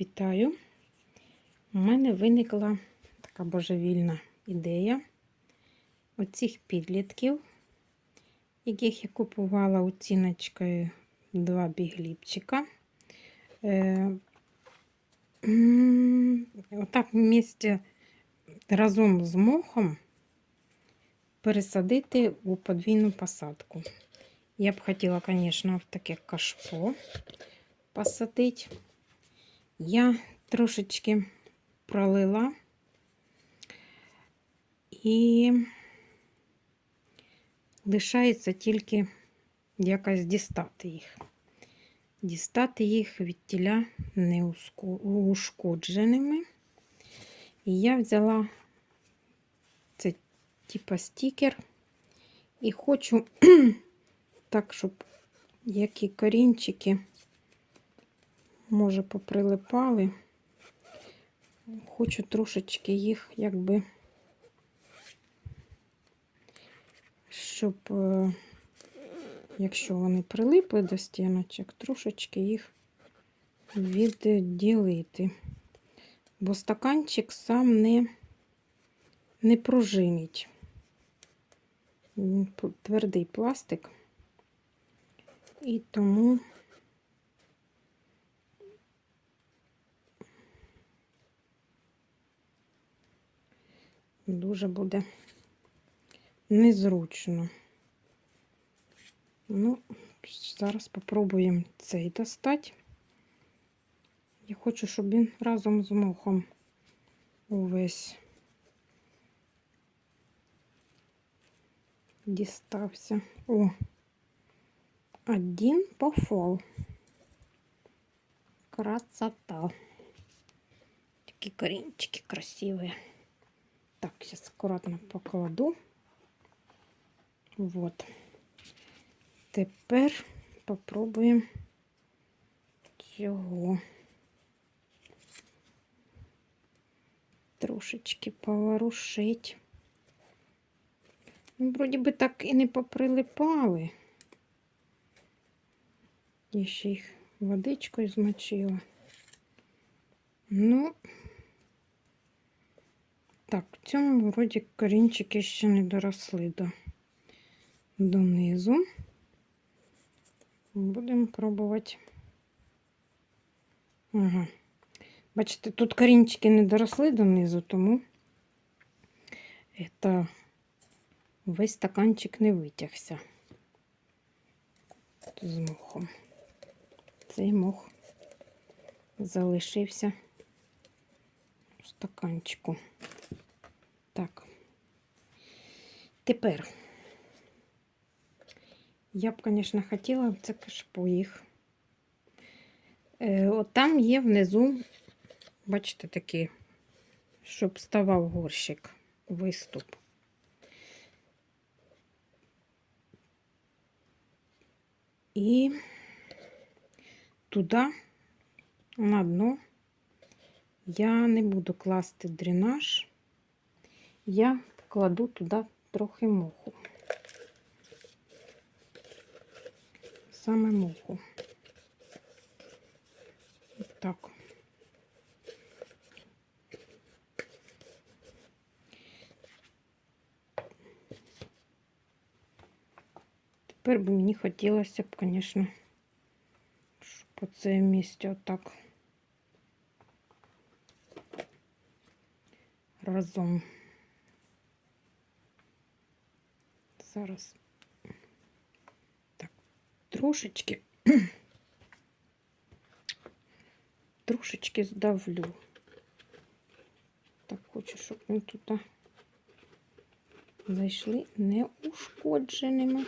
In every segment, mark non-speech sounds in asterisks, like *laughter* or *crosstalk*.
Вітаю! У мене виникла така божевільна ідея оцих підлітків, яких я купувала оціночкою два бігліпчика. Е, Отак в місті разом з мохом пересадити у подвійну посадку. Я б хотіла, звісно, в таке кашпо посадити. Я трошечки пролила і лишається тільки якось дістати їх. Дістати їх від тіля неушкодженими. І я взяла це типа стікер і хочу *clears throat* так, щоб які корінчики може, поприлипали. Хочу трошечки їх, якби, щоб, е, якщо вони прилипли до стіночок, трошечки їх відділити. Бо стаканчик сам не, не пружинить. Твердий пластик. І тому дуже буде незручно. Ну, зараз спробуємо цей достати. Я хочу, щоб він разом з мохом увесь дістався. О, один пофол. Красота. Такі корінчики красиві. Так, сейчас аккуратно покладу. Вот. Тепер попробуємо цього трошечки поворушить. Ну, вроді би так і не поприлипали. Я ще їх водичкою змочила. Ну, так, в цьому вроді корінчики ще не доросли до, донизу. Будемо пробувати. Ага. Бачите, тут корінчики не доросли донизу, тому це весь стаканчик не витягся з мохом. Цей мох залишився в стаканчику. Так. Тепер я б, звісно, хотіла це кашпо їх. Е, от там є внизу, бачите, такий, щоб ставав горщик, виступ. І туди на дно я не буду класти дренаж я кладу туди трохи моху. Саме моху. Так. Тепер би мені хотілося б, звісно, щоб по це отак разом. Зараз так, трошечки, трошечки здавлю. Так, хочу, щоб ми тут зайшли неушкодженими.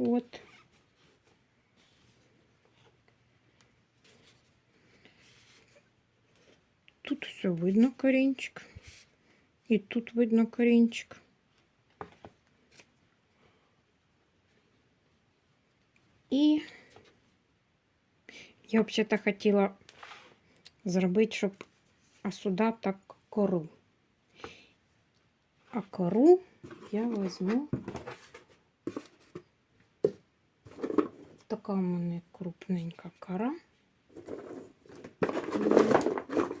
От. Тут все видно корінчик. І тут видно корінчик. І я взагалі хотіла зробити, щоб а сюди так кору. А кору я візьму. Така у мене крупненька кора.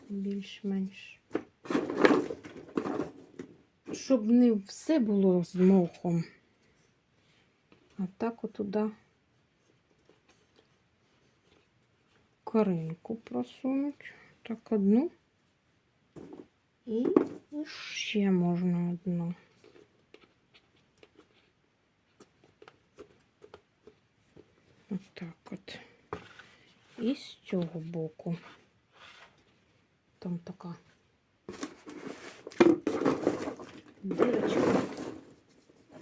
Більш-менш. Щоб не все було з мохом. А так отуда коринку просунуть. Так одну. І ще можна одну. Отак от. І з цього боку. Там така дирочка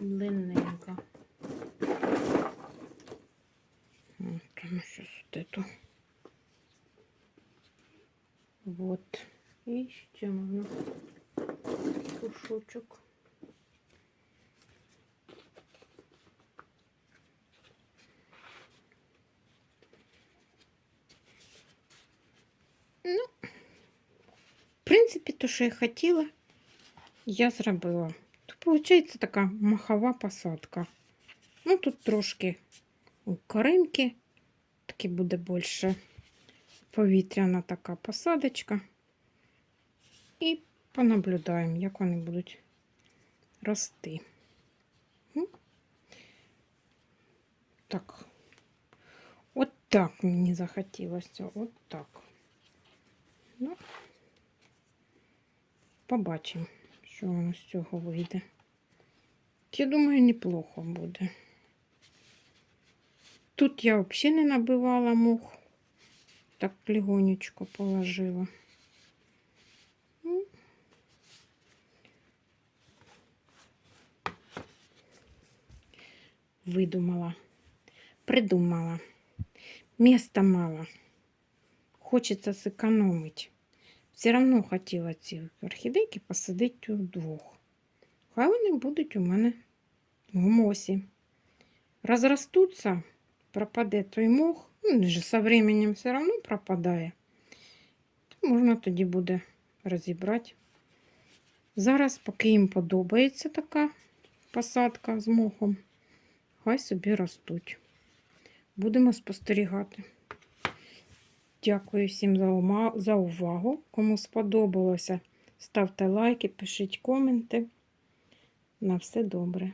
длинненька. Там вот эту. Вот. І ще можна кушочок. Ну, в принципі, то, що я хотіла, я зробила. То виходить така махова посадка. Ну, тут трошки коринки, таки буде більше повітряна така посадочка. І понаблюдаємо, як вони будуть рости. Так. От так мені захотілося. От так. Ну, побачимо, що воно з цього вийде. Я думаю, неплохо буде. Тут я взагалі не набивала мух. Так легонечко положила. Видумала, придумала. Места мало. Хочеться зекономити. Все равно хотіла ці орхідейки посадити удвох. Хай вони будуть у мене в мосі. Розростуться, пропаде той мох, ну, він же со временем все одно пропадає. То можна тоді буде розібрати. Зараз, поки їм подобається така посадка з мохом, хай собі ростуть. Будемо спостерігати. Дякую всім за, увагу. Кому сподобалося, ставте лайки, пишіть коменти. На все добре.